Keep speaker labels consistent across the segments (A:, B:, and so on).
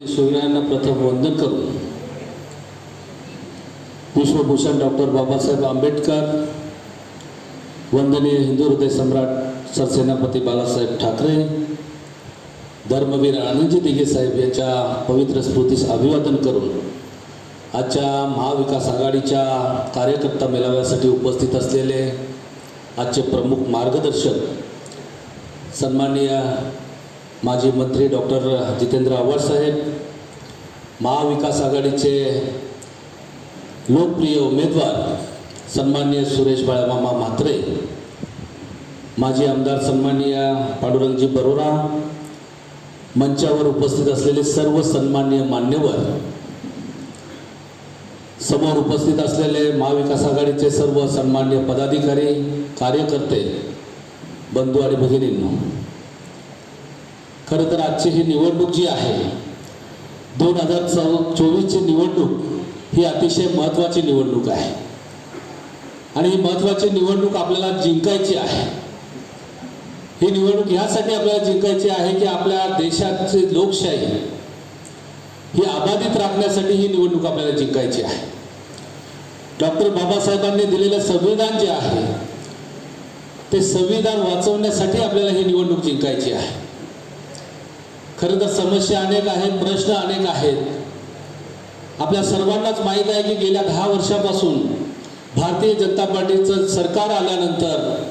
A: सूर्यांना प्रथम वंदन करून विश्वभूषण डॉक्टर बाबासाहेब आंबेडकर वंदनीय हिंदू हृदय सम्राट सरसेनापती बाळासाहेब ठाकरे धर्मवीर आनंदजी दिघे साहेब यांच्या पवित्र स्मृतीस अभिवादन करून आजच्या महाविकास आघाडीच्या कार्यकर्ता मेळाव्यासाठी उपस्थित असलेले आजचे प्रमुख मार्गदर्शक सन्माननीय माजी मंत्री डॉक्टर जितेंद्र आव्हाडसाहेब महाविकास आघाडीचे लोकप्रिय उमेदवार सन्माननीय सुरेश बाळामामा म्हात्रे माजी आमदार सन्माननीय पांडुरंगजी बरोरा मंचावर उपस्थित असलेले सर्व सन्मान्य मान्यवर समोर उपस्थित असलेले महाविकास आघाडीचे सर्व सन्मान्य पदाधिकारी कार्यकर्ते बंधू आणि भगिनींनो खरं तर आजची ही निवडणूक जी आहे दोन हजार चौ चोवीसची निवडणूक ही अतिशय महत्त्वाची निवडणूक आहे. आणि ही महत्त्वाची निवडणूक आपल्याला जिंकायची आहे. ही निवडणूक ह्यासाठी आपल्याला जिंकायची आहे की आपल्या देशाची लोकशाही ही अबाधित राखण्यासाठी ही निवडणूक आपल्याला जिंकायची आहे. डॉक्टर बाबासाहेबांनी दिलेलं संविधान जे आहे ते संविधान वाचवण्यासाठी आपल्याला ही निवडणूक जिंकायची आहे. खरं तर समस्या अनेक आहेत प्रश्न अनेक आहेत. आपल्या सर्वांनाच माहीत आहे की गेल्या दहा वर्षापासून भारतीय जनता पार्टीचं सरकार आल्यानंतर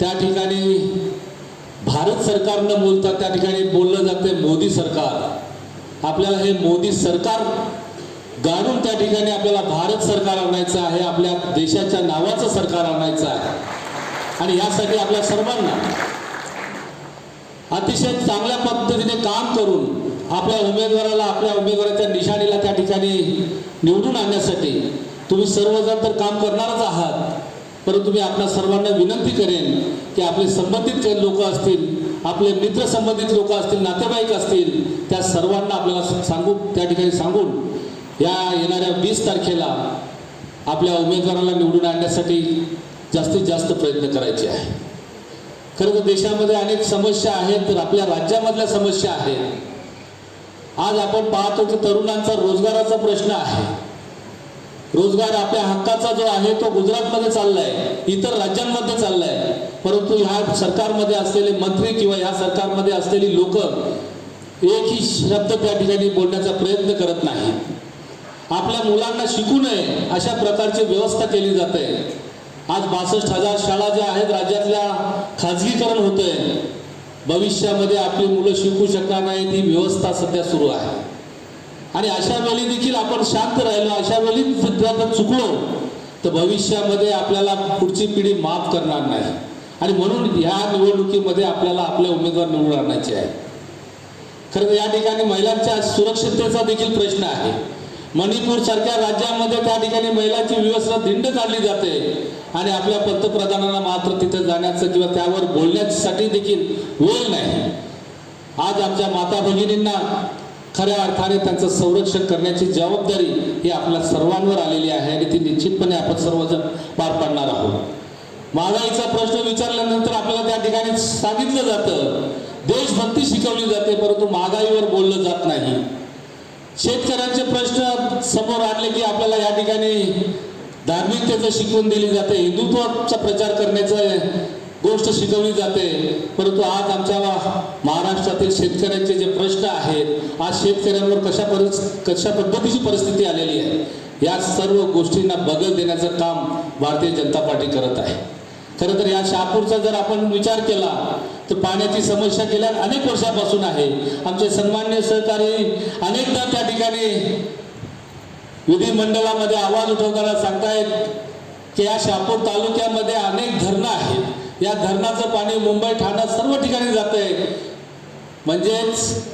A: त्या ठिकाणी भारत सरकार न बोलता त्या ठिकाणी बोललं जाते मोदी सरकार. आपल्याला हे मोदी सरकार गाडून त्या ठिकाणी आपल्याला भारत सरकार आणायचं आहे आपल्या देशाच्या नावाचं सरकार आणायचं आहे. आणि यासाठी आपल्या सर्वांना अतिशय चांगल्या पद्धतीने काम करून आपल्या उमेदवाराला आपल्या उमेदवाराच्या निशाणीला त्या ठिकाणी निवडून आणण्यासाठी तुम्ही सर्वजण तर काम करणारच आहात परंतु मी आपल्या सर्वांना विनंती करेन की आपले संबंधित जे लोक असतील आपले मित्र संबंधित लोक असतील नातेवाईक असतील त्या सर्वांना आपल्याला सांगू त्या ठिकाणी सांगून या येणाऱ्या वीस तारखेला आपल्या उमेदवाराला निवडून आणण्यासाठी जास्तीत जास्त प्रयत्न करायचे आहे. खरं तर देशामध्ये अनेक समस्या आहेत तर आपल्या राज्यामधल्या समस्या आहेत. आज आपण पाहतो की तरुणांचा रोजगाराचा प्रश्न आहे. रोजगार आपल्या हक्काचा जो आहे तो गुजरातमध्ये चाललाय इतर राज्यांमध्ये चाललाय. परंतु ह्या सरकारमध्ये असलेले मंत्री किंवा ह्या सरकारमध्ये असलेली लोक एकही शब्द त्या ठिकाणी बोलण्याचा प्रयत्न करत नाही. आपल्या मुलांना शिकू नये अशा प्रकारची व्यवस्था केली जाते. आज बासष्ट हजार शाळा ज्या आहेत राज्यातल्या खाजगीकरण होतंय. भविष्यामध्ये आपली मुलं शिकू शकणार नाहीत ही व्यवस्था सध्या सुरू आहे. आणि अशा वेळी देखील आपण शांत राहिलो अशा वेळी सुद्धा जर चुकलो तर भविष्यामध्ये आपल्याला पुढची पिढी माफ करणार नाही. आणि म्हणून ह्या निवडणुकीमध्ये आपल्याला आपले उमेदवार निवडून आणायचे आहे खरं तर या ठिकाणी महिलांच्या सुरक्षिततेचा देखील प्रश्न आहे. मणिपूर सारख्या राज्यामध्ये त्या ठिकाणी महिलांची व्यवस्था धिंड काढली जाते. आणि आपल्या पंतप्रधानांना मात्र तिथे जाण्याचं किंवा त्यावर बोलण्यासाठी देखील वेळ नाही. आज आमच्या माता भगिनींना खऱ्या अर्थाने त्यांचं संरक्षण करण्याची जबाबदारी ही आपल्या सर्वांवर आलेली आहे आणि ती निश्चितपणे आपण सर्वजण पार पाडणार आहोत. महागाईचा प्रश्न विचारल्यानंतर आपल्याला त्या ठिकाणी सांगितलं जातं. देशभक्ती शिकवली जाते परंतु महागाईवर बोललं जात नाही. शेतकऱ्यांचे प्रश्न समोर आणले की आपल्याला या ठिकाणी धार्मिकतेचं शिकवून दिली जाते. हिंदुत्वाचा प्रचार करण्याचं गोष्ट शिकवली जाते. परंतु आज आमच्या महाराष्ट्रातील शेतकऱ्यांचे जे प्रश्न आहेत आज शेतकऱ्यांवर कशा परिस कशा पद्धतीची परिस्थिती आलेली आहे या सर्व गोष्टींना बदल देण्याचं काम भारतीय जनता पार्टी करत आहे. खरं तर या शहापूरचा जर आपण विचार केला तर पाण्याची समस्या गेल्या अनेक वर्षापासून आहे. आमचे सन्मान्य सहकारी अनेकदा त्या ठिकाणी विधिमंडळामध्ये आवाज उठवताना सांगतायत की या शापूर तालुक्यामध्ये अनेक धरणं आहेत. या धरणाचं पाणी मुंबई ठाणा सर्व ठिकाणी जातंय म्हणजेच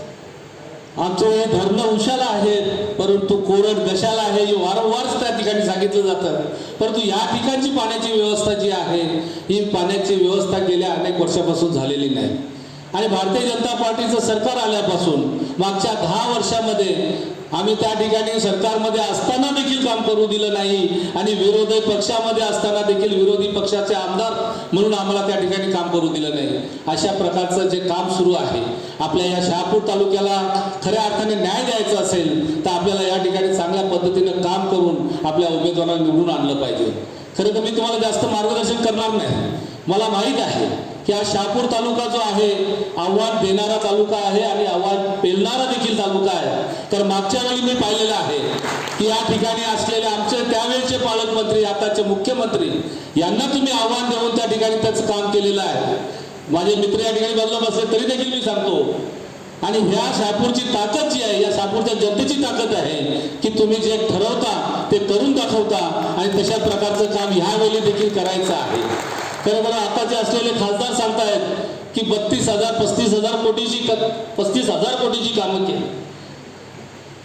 A: आमचं हे धरणं उशाला आहेत परंतु कोरड गशाला आहे हे वारंवार त्या ठिकाणी सांगितलं जातं. परंतु या ठिकाणची पाण्याची व्यवस्था जी आहे ही पाण्याची व्यवस्था गेल्या अनेक वर्षापासून झालेली नाही. आणि भारतीय जनता पार्टीचं सरकार आल्यापासून मागच्या दहा वर्षामध्ये आम्ही त्या ठिकाणी सरकारमध्ये असताना देखील काम करू दिलं नाही आणि विरोधी पक्षामध्ये असताना देखील विरोधी पक्षाचे आमदार म्हणून आम्हाला त्या ठिकाणी काम करू दिलं नाही. अशा प्रकारचं जे काम सुरू आहे आपल्या या शहापूर तालुक्याला खऱ्या अर्थाने न्याय द्यायचा असेल तर आपल्याला या ठिकाणी चांगल्या पद्धतीनं काम करून आपल्या उमेदवारांना निवडून आणलं पाहिजे. खरं तर मी तुम्हाला जास्त मार्गदर्शन करणार नाही. मला माहीत आहे की हा शहापूर तालुका जो आहे आव्हान देणारा तालुका आहे आणि आव्हान पेलणारा देखील तालुका आहे. तर मागच्या वेळी मी पाहिलेलं आहे की या ठिकाणी असलेले आमचे त्यावेळेचे पालकमंत्री आताचे मुख्यमंत्री यांना तुम्ही आव्हान देऊन त्या ठिकाणी त्याचं काम केलेलं आहे. माझे मित्र या ठिकाणी बदलत बसले तरी देखील मी सांगतो. आणि ह्या शहापूरची ताकद जी आहे या शहापूरच्या जनतेची ताकद आहे की तुम्ही जे ठरवता ते करून दाखवता आणि तशा प्रकारचं काम ह्यावेळी देखील करायचं आहे. खरं तर आताचे असलेले खासदार सांगतायत की बत्तीस हजार पस्तीस हजार कोटीची पस्तीस हजार कोटीची कामं केली.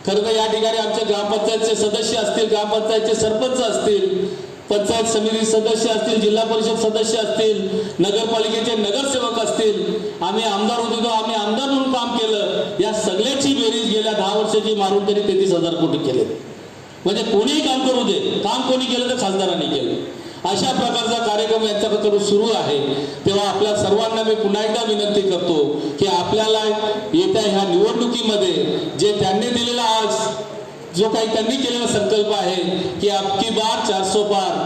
A: खरं तर या ठिकाणी आमच्या ग्रामपंचायतचे सदस्य असतील ग्रामपंचायतचे सरपंच असतील पंचायत समिती सदस्य असतील जिल्हा परिषद सदस्य असतील नगरपालिकेचे नगरसेवक असतील आम्ही आमदार होतो तो आम्ही आमदार म्हणून काम केलं या सगळ्याची बेरीज गेल्या दहा वर्षाची मारून तरी तेहतीस हजार कोटी केले म्हणजे कोणीही काम करू दे काम कोणी केलं तर खासदारांनी केलं. अशा प्रकारचा कार्यक्रम यांच्याबद्दल सुरू आहे. तेव्हा आपल्या सर्वांना मी पुन्हा एकदा विनंती करतो की आपल्याला येत्या ह्या निवडणुकीमध्ये जे त्यांनी दिलेला आज जो काही त्यांनी केलेला संकल्प आहे की आपकी बार चारसो पार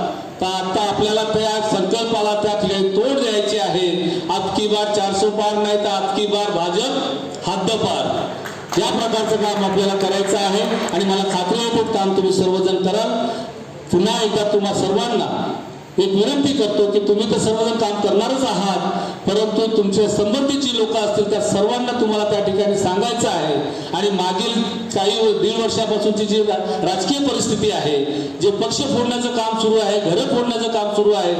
A: तर आता आपल्याला त्या संकल्पाला त्या ठिकाणी तोड द्यायची आहे. आपकी बार चारसो पार नाही तर आपकी बार भाजप हद्दपार या प्रकारचं काम आपल्याला करायचं आहे. आणि मला खात्री आहे काम तुम्ही सर्वजण कराल. पुन्हा एकदा तुम्हा सर्वांना एक विनंती करतो की तुम्ही तर सर्वजण काम करणारच आहात परंतु तुमच्या जी लोक असतील त्या सर्वांना तुम्हाला त्या ठिकाणी सांगायचं आहे. आणि मागील काही व- दीड वर्षापासूनची जी राजकीय परिस्थिती आहे जे पक्ष फोडण्याचं काम सुरू आहे घरं फोडण्याचं काम सुरू आहे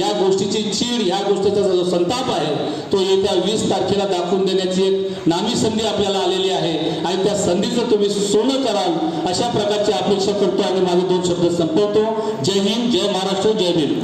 A: या गोष्टीची चीड या गोष्टीचा जो संताप आहे तो येत्या वीस तारखेला दाखवून देण्याची एक नामी संधी आपल्याला आलेली आहे. आणि त्या संधीचं तुम्ही सोनं कराल अशा प्रकारची अपेक्षा करतो आणि माझे दोन शब्द संपवतो. जय हिंद जय महाराष्ट्र जय भीम.